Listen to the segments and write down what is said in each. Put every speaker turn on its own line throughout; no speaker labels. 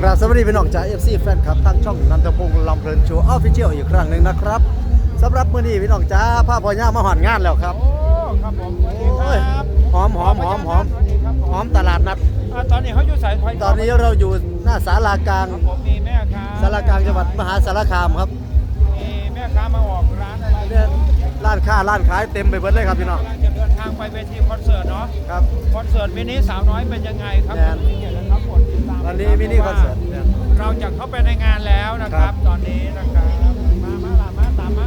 กราบสวัสดีพี่น้องจาก FC แฟนคลับทางช่องนันทพงศ์ลำเพลินโชว์ออฟฟิเชียลอีกครั้งหนึ่งนะครับสำหรับมื้อนี้พี่น้องจ้าภาพพอย่ามาหอนงานแล้วครับ
โอ้ครับผมสวัสดีค
โอ้ย
รับ
หอมหอมหอมหอม
สวัสดีครับผม
หอมตลาดนัด
อ่าตอนนี้เขาอยู่สายไฟ
ตอนนี้เราอยู่หน้าศาลากลาง
ครับผมมีแม่ค้า
ศาลากลางจังหวัดมหาสารคามครับ
มีแม่ค้ามาออกร้านอะไร
เนี่ยร้านค้าร้านขายเต็มไปหมดเลยครับพี่น้อง
กำลังจะเดินทางไปเวทีคอนเสิร์ตเนาะ
ครับ
คอนเสิร์ตมินิสาวน้อยเป็นยังไงครับ
แน่น
มีเกียรตินะครับกดติดตาม
วันนี้มินิคอนเสิร์ตเนี่ย
เราจะเข้าไปในงานแล้วนะค
ครั
รับ
บ
ตอนนี้นะครับ มามาลามาตามมา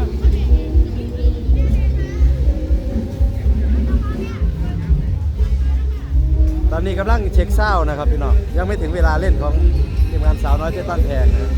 ตอนนี้กำลังเช็คเศร้าด์นะครับพี่น้องยังไม่ถึงเวลาเล่นของทีมงานสาวน้อยเจ๊ต้นแพงนะ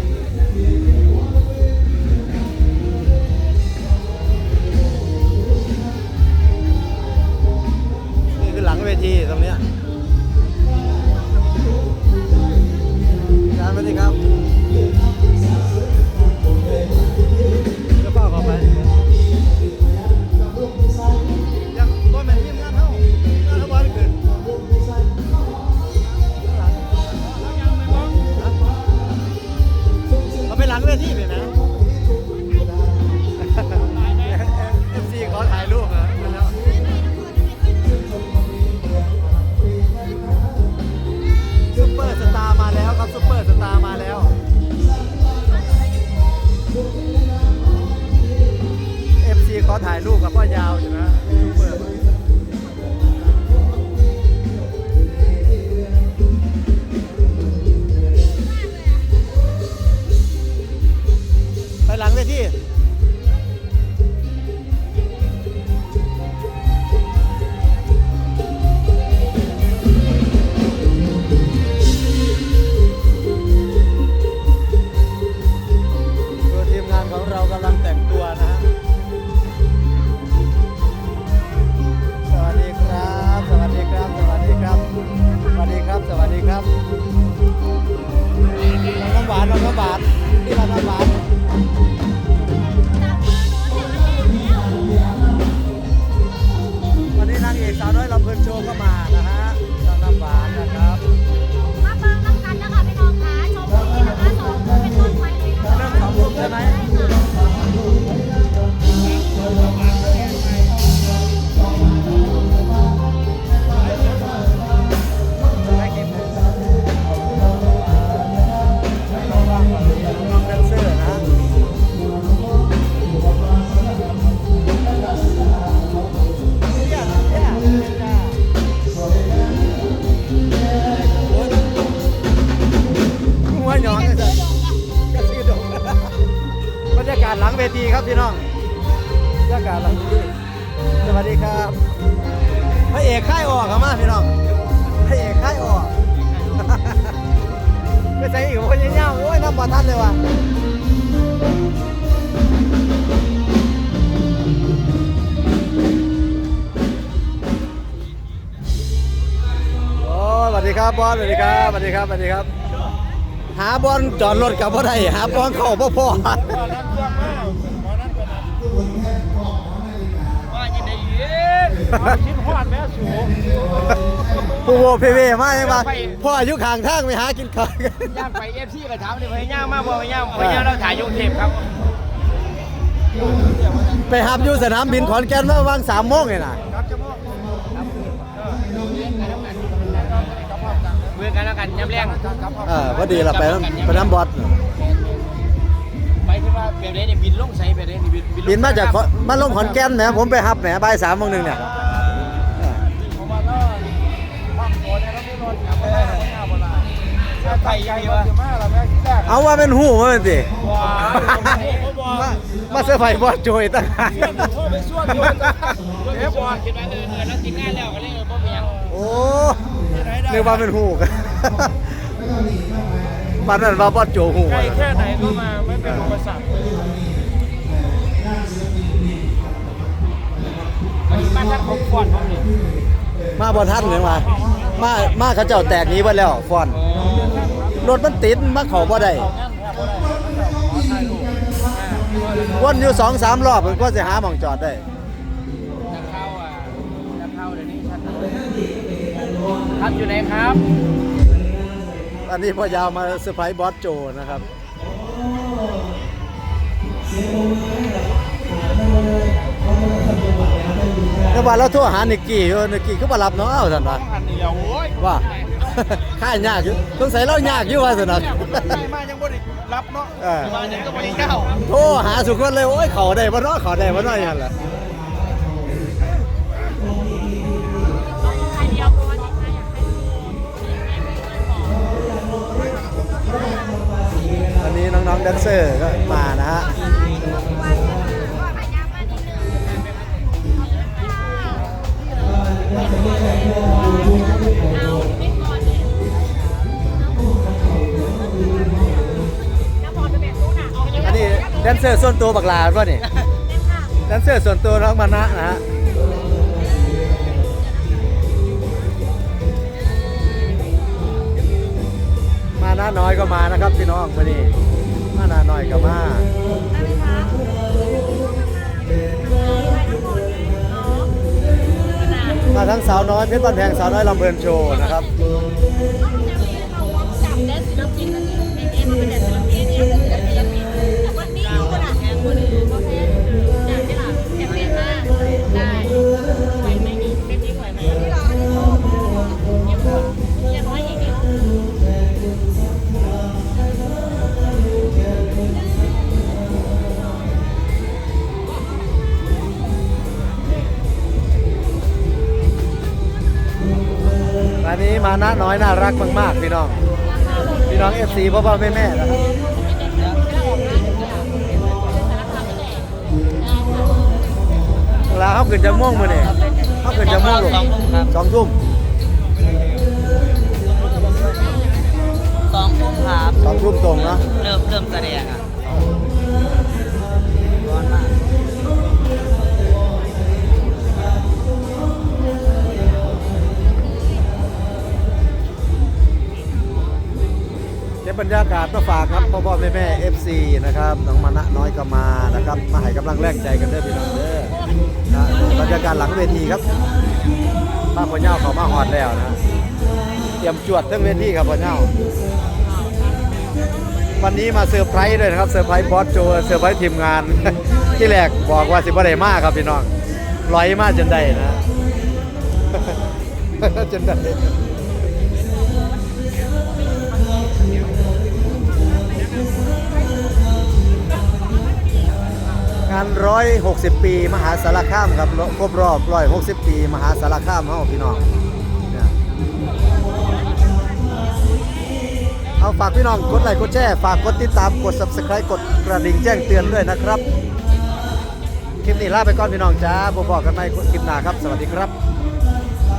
รับน้องน้ำหวานน้องน้ำหวานที่ร้านน้ำหวานวันนี้ ริ่
มากา
ศหลังเวทีครับพี่น้องบรรยากาศหลังเวทีสวัสดีครับพระเอกค่ายออกครับมาพี่น้องพระเอกค่ายออกไม่ใช่อีกคนยังยางโอ้ยน้ำบอลทันเลยว่ะโอ้สวัสดีครับบอลสวัสดีครับสวัสดีครับสวัสดีครับ หาบอลจอดรถกับบ่ได้หาบอลเข้าบ่พอ
ตอนนั้นเครื่องมากตอนนั้นก็นั้นว่ายินดีเย็นเอาชิ้นหอดแม่สูง
ผู้โวเพเวมาใช่ปะพ่ออายุข้างทางไปหากินข้าวกัน
ย่างไปเอฟซีกระถามเลยพยายามมากบ่พยายามพยายามเราถ่ายยุงเทพครับ
ไปหับอยู่สนามบินขอนแก่นเมื่อวางสามโมงเลยนะ
เพื่อนกันแล้วกันย้ำแรง
เออพอดีเราไปน้ำไปน้ำบอส
ไปที่ว่าแบบนี้เนี่ยบินลงใส่แบบนี้บิน
บินมาจากขอนมาลงขอนแก่นแหมผมไปหับแหมบ่ายสามโมงหนึ่งเนี่ย
ผมว่าก็ห้องโถเนี่ยเราไม่รอดกลับมาได้หน้าโบราณเสื้อไทยยังวะมาเราแม่แรก
เอาว่าเป็นหูมาเป็นสิ
ว้าว
มามาเสื้อร์ไผ่บอสโจยตั้งหาก
เชื่อมโทษไปส่วนโยนเอฟบอลคิดว่าเออเออแล้วกินง่ายแล้วก็เลยเออบ่เมียง
โอ้ นึกว่าเป็นหูกันปันนั้นว่าบอสโจหู
ไกลแค่ไหนก็มาไม่เป็นอุปสรรคบ้านท่านผมฟอนผมนี่
มาบอท่านเลยมามามาเขาเจ้าแตกหนี้ไปแล้วฟอนรถมันติดมาเขาบ่ได้
เอางั้นครับบ่ได้ขอถ่ายรูป
วนอยู่สองสามรอบมันก็จะหาหมองจอดได้
ท่านอยู่ไหนครับ
ไปอันนี้พ่อยาวมาเซอร์ไพรส์บอสโจนะครับเมื่อวานเราโทรหานิกกี้อยู่นิกกี้ก็มารับเนาะเอาสันว่า
อันนี้แล้วโอ้ย
ว่าค่ายากอยู่สงสัยเรายากอยู่ว่าสันนะ
ได้มายังบ่ได้รับเนาะ
เออ
มายังก็บ่ได้เข้า
โทรหาสุกคนเลยโอ้ยเขาได้บ่เนาะเขาได้บ่เนาะอย่างนั้นแหละ
น้อ
งแดนเซอร์ก็มานะฮะอันนี้แดนเซอร์ส่วนตัวบักลาป่ะนี่แดนเซอร์ส่วนตัวน้องมานะนะฮะมานะน้อยก็มานะครับพี่น้องมานี่ มานะน้อยก็มามาทั้งสาวน้อยเพชรบ้านแพงสาวน้อยลำเพลินโชว์นะครับ
จับได้ศิลปินอันนี้ในนี้มันเป็นศิลปินเนี่ยศิลปินแต่ว่านี่อยู่น่ะแทนคนอื่น นนี้มานะ
น้อยน่ารักมากๆพี่น้อง พี่น้องเอฟซีพ่อพ่อแม่แม่นะครับเวลาเขาขึ้นจะม่วงมือนี่เขาขึ้นจะม่วงลงสองทุ่ม
สองทุ่มครับ
สองทุ่มตรงเนาะ
เริ่มเริ่มแสดงอะ
บรรยากาศมาฝากครับพ่อพ่อแม่แม่เอฟซีนะครับน้องมานะน้อยก็มานะครับ มาให้กำลังแรงใจกันเด้อพี่น้องเด้อนะบรรยากาศหลังเวทีครับป้าพ่อเน่าเขามาฮอดแล้วนะเตรียมจวดทั้งเวทีครับพ่อเน่าวันนี้มาเซอร์ไพรส์ด้วยนะครับเซอร์ไพรส์บอสโจเซอร์ไพรส์ทีมงาน ที่แรกบอกว่าสิบ่ได้มากครับพี่น้องลอยมากจนได้นะจนได้ งานร้อยหกสิบปี มหาสารคามครับครบรอบร้อยหกสิบปี มหาสารคามเฮาพี่น้องเอาฝากพี่น้องกดไลค์กดแชร์ฝากกดติดตามกด subscribe กดกระดิ่งแจ้งเตือนด้วยนะครับ คลิปนี้ลาไปก่อนพี่น้องจ้าพบกันใหม่คลิปหน้าครับ สวัสดีครับ